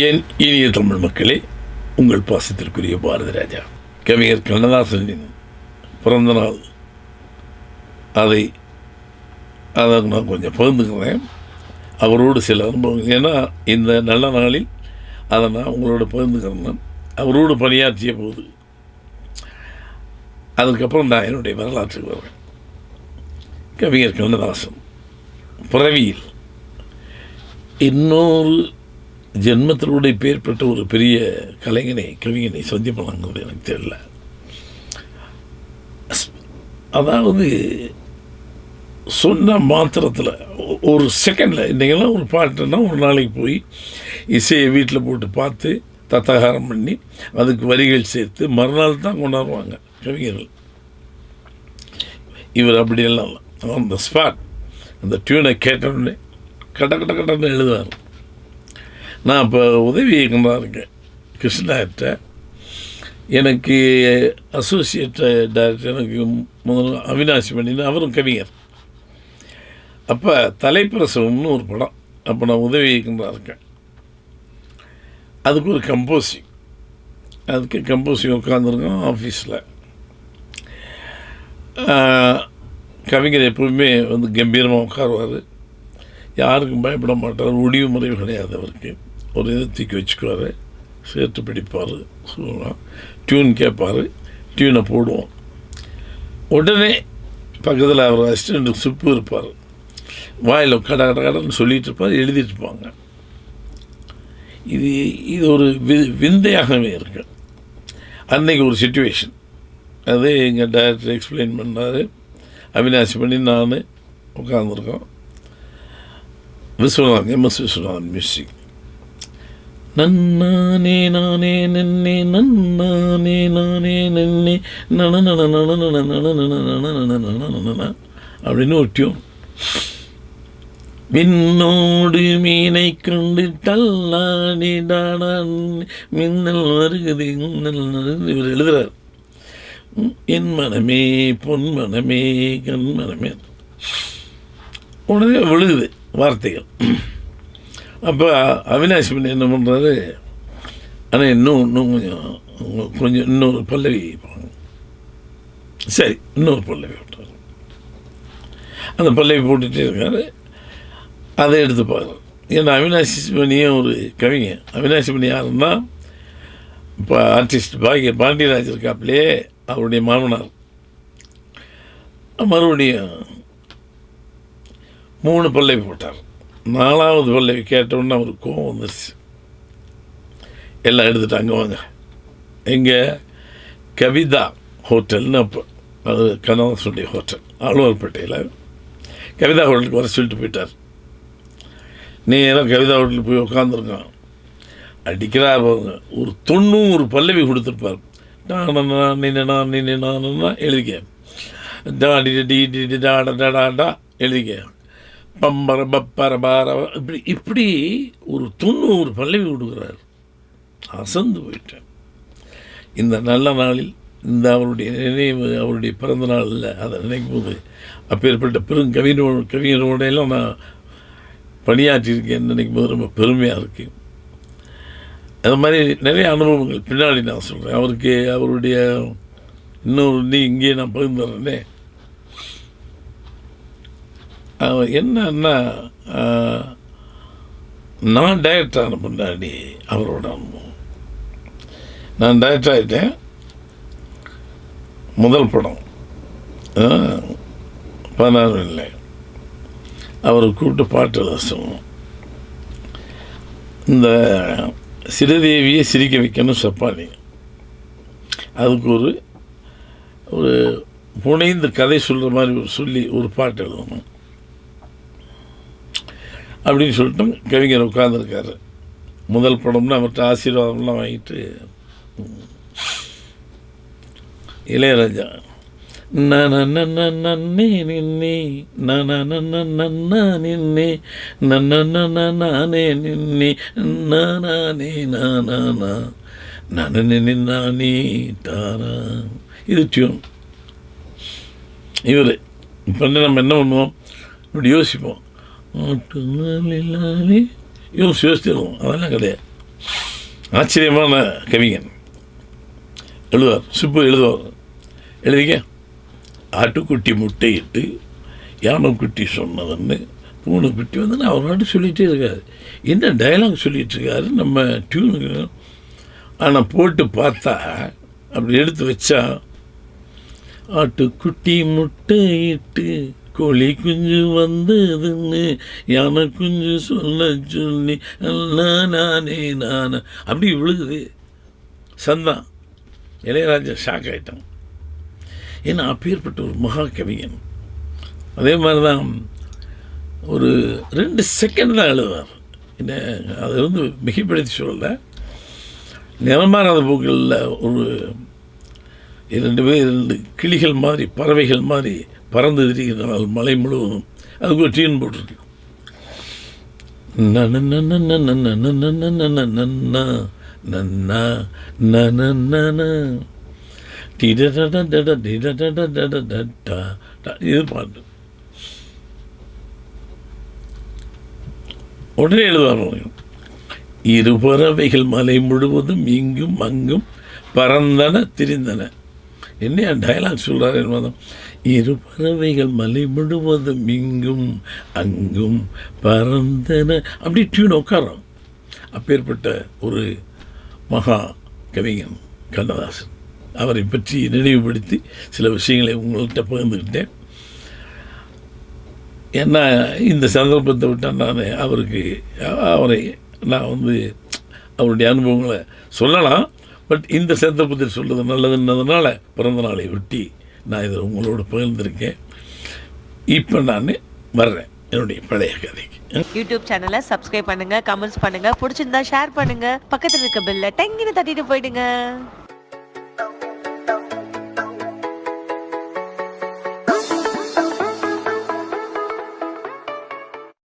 என் இனிய தமிழ் மக்களே உங்கள் பாசத்திற்குரிய பாரதி ராஜா கவிஞர் கண்ணதாசனின் பிறந்த நாள். அதை அதை நான் கொஞ்சம் பகிர்ந்துக்கிறேன். அவரோடு சில அனுபவங்கள். ஏன்னா இந்த நல்ல நாளில் அதை நான் உங்களோட பகிர்ந்துக்கிறேன். அவரோடு பணியாற்றிய போது அதுக்கப்புறம் நான் என்னுடைய வரலாற்றுக்கு வருவேன். கவிஞர் கண்ணதாசன் பிறவியில் இன்னொரு ஜென்மத்தினுடைய பேர் பெற்ற ஒரு பெரிய கலைஞனை கவிஞனை சந்திப்பனாங்கிறது எனக்கு தெரியல. அதாவது சொன்ன மாத்திரத்தில் ஒரு செகண்டில் இன்றைக்கெல்லாம் ஒரு பாட்டுன்னா ஒரு நாளைக்கு போய் இசையை வீட்டில் போட்டு பார்த்து தத்தகாரம் பண்ணி அதுக்கு வரிகள் சேர்த்து மறுநாள் தான் கொண்டாடுவாங்க கவிஞர்கள். இவர் அப்படியெல்லாம் இல்லை. அந்த ஸ்பாட் அந்த டியூனை கேட்டோடனே கட்ட கட்ட கட்டன்னு எழுதுவார். நான் இப்போ உதவி இயக்குனராக இருக்கேன். கிருஷ்ணாட்ட. எனக்கு அசோசியேட் டைரக்டர் எனக்கு முதல்ல அவினாசி பண்ணினா அவரும் கவிஞர். அப்போ தலைப்பிரசவம்னு ஒரு படம். அப்போ நான் உதவி இயக்குனராக இருக்கேன். அதுக்கு ஒரு கம்போசிங் அதுக்கு கம்போசிங் உட்காந்துருக்கோம் ஆஃபீஸில் கவிஞர் எப்பவுமே வந்து கம்பீரமாக உட்காருவார். யாருக்கும் பயப்பட மாட்டார். ஒளிவு முறைவு கிடையாது அவருக்கு. ஒரு இதை தூக்கி வச்சுக்குவார். சேர்த்து பிடிப்பார் சொல்லலாம் டியூன் கேட்பார் டியூனை போடுவோம். உடனே பக்கத்தில் அவர் அசிஸ்டண்ட் சுப்பு இருப்பார். வாயில் கட கட கடன்னு சொல்லிகிட்டு இருப்பார் எழுதிட்டு இருப்பாங்க. இது இது ஒரு வி விந்தையாகவே இருக்கு. அன்னைக்கு ஒரு சுச்சுவேஷன் அது எங்கள் டைரக்டர் எக்ஸ்பிளைன் பண்ணார். அவினாசி பண்ணி நான் உட்காந்துருக்கோம் விஸ்வநாதன் எம்எஸ் விஸ்வநாதன் மியூசிக் நன்னானே நானே நன்னே நன்னானே நானே நன்னே. நன நன நன நன நன நன நன நன நன நன அப்படின்னு ஒரு டியூன் விண்ணோடு மீனை கண்டு தள்ளாடி மின்னல் வருகிறது மின்னல் வருகிறது இவர் எழுதுகிறார் என் மனமே பொன் மனமே கண் மனமே உடனே விழுகுது வார்த்தைகள் அப்போ அவினாஷ் பண்ணி என்ன பண்ணுறாரு ஆனால் இன்னும் இன்னும் கொஞ்சம் கொஞ்சம் இன்னொரு பல்லவி சரி இன்னொரு பல்லவி போட்டார். அந்த பல்லவி போட்டுகிட்டே இருக்காரு. அதை எடுத்து பார்க்குறோம் ஏன்னா அவினாஷ் மணியும் ஒரு கவிஞர் அவினாஷ் மணி யாருன்னா இப்போ ஆர்டிஸ்ட் பாக்கிய பாண்டியராஜ் இருக்காப்லே அவருடைய மாமனார். மறுபடியும் மூணு பல்லவி போட்டார். நாலாவது பல்லவி கேட்டோன்னே அவருக்கு கோவம் வந்துருச்சு எல்லாம் எடுத்துட்டு அங்கே வாங்க எங்கே கவிதா ஹோட்டல்னு அப்போ அது கனவாசுடைய ஹோட்டல் ஆழ்வார்பேட்டையில் கவிதா ஹோட்டலுக்கு வர சொல்லிட்டு போயிட்டார் நேராக கவிதா ஹோட்டலுக்கு போய் உட்காந்துருக்கான் அடிக்கிறா பாருங்க ஒரு தொண்ணூறு பல்லவி கொடுத்துருப்பார் டாடனா நின்னா நின்னா எழுதிக்க டாடி டி டி டி டாடா எழுதிக்க பம்பர பப்பர பார இப்படி இப்படி ஒரு தொண்ணூறு பல்லவி விடுகிறார். அசந்து போயிட்டேன் இந்த நல்ல நாளில் இந்த அவருடைய நினைவு அவருடைய பிறந்த நாளில் அதை நினைக்கும் போது அப்பேற்பட்ட பெரும் கவிஞரோட கவிஞரோடையெல்லாம் நான் பணியாற்றியிருக்கேன்னு நினைக்கும் போது ரொம்ப பெருமையாக இருக்குது அது மாதிரி நிறைய அனுபவங்கள் பின்னாடி நான் சொல்கிறேன் அவருக்கு அவருடைய இன்னொரு நீ இங்கேயே நான் பகிர்ந்துடுறேனே என்னன்னா நான் டயட் ஆன முன்னாடி அவரோட அனுபவம் நான் டயட் ஆகிட்டேன் முதல் படம். பதினாறு இல்லை. அவரை கூப்பிட்டு பாட்டு ரசம். இந்த சிறுதேவியை சிரிக்க வைக்கணும் சப்பானி. அதுக்கு ஒரு ஒரு புனைந்து கதை சொல்கிற மாதிரி ஒரு சொல்லி ஒரு பாட்டு எழுதணும். அப்படின்னு சொல்லிட்டு கவிஞர் உட்காந்துருக்காரு முதல் படம்னு அவர்கிட்ட ஆசீர்வாதம்லாம் வாங்கிட்டு இளையராஜா நன்னே நின்னே நின்னே நன்னே நின்னே நானே நானா நனனே நானே தாரா இது டியூன் இவர் இப்போ நம்ம என்ன பண்ணுவோம் இப்படி யோசிப்போம் யோசிச்சு யோசிச்சிருவோம். அதெல்லாம் கிடையாது. ஆச்சரியமான கவிஞன். எழுதுவார். சுப்பு எழுதுவார். எழுதிக்க ஆட்டுக்குட்டி முட்டையிட்டு யானைக்குட்டி சொன்னதுன்னு பூனைக்குட்டி வந்து அவர் நாட்டு சொல்லிகிட்டே இருக்காரு. என்ன டயலாக் சொல்லிகிட்ருக்காரு இருக்காரு? நம்ம டியூனுக்கு ஆனால் போட்டு பார்த்தா அப்படி எடுத்து வச்சா ஆட்டுக்குட்டி முட்டையிட்டு கோழி குஞ்சு வந்ததுன்னு யானை குஞ்சு சொல்ல சொல்லி அல்லா நானே நானே. அப்படி விழுகுது. சந்தான் இளையராஜா ஷாக் ஆகிட்டான் ஏன்னா அப்பேற்பட்ட ஒரு மகா கவிஞன் அதே மாதிரி தான் ஒரு ரெண்டு செகண்ட் தான் எழுதுவார். என்ன அது வந்து மிகைப்படுத்தி சொல்லலை. நிறமாறாத போக்கில் ஒரு இரண்டு பேர் இரண்டு கிளிகள் மாதிரி பறவைகள் மாதிரி பறந்து திரிகிறார்கள் மலை முழுவதும் அதுக்கு ஒரு டீன் போட்டிருக்கு நன்னா நன்னா இது பாட்டு உடனே எழுதுவாங்க இரு பறவைகள் மலை முழுவதும் இங்கும் அங்கும் பறந்தன திரிந்தன என்ன டைலாக் சொல்கிறார் என்பதும் இரு பறவைகள் மலை முழுவதும் இங்கும் அங்கும் பறந்தன. அப்படி டியூன் உட்காரம் அப்பேற்பட்ட ஒரு மகா கவிஞன் கண்ணதாசன். அவரை பற்றி நினைவுபடுத்தி சில விஷயங்களை உங்கள்கிட்ட பகிர்ந்துக்கிட்டேன் ஏன்னா இந்த சந்தர்ப்பத்தை விட்டால் நான் அவருக்கு அவரை நான் வந்து அவருடைய அனுபவங்களை சொல்லலாம். பட் இந்த சந்தர்ப்பத்தில் சொல்கிறது நல்லதுன்னதுனால பிறந்த நாளை ஒட்டி நான் இதை உங்களோட பகிர்ந்திருக்கேன். இப்போ நான் வர்றேன். என்னுடைய பழைய கதைக்கு. யூடியூப் சேனலை சப்ஸ்கிரைப் பண்ணுங்க கமெண்ட்ஸ் பண்ணுங்க பிடிச்சிருந்தா ஷேர் பண்ணுங்க. பக்கத்தில் இருக்க பெல்ல டெங்கின்னு தட்டிட்டு போயிடுங்க.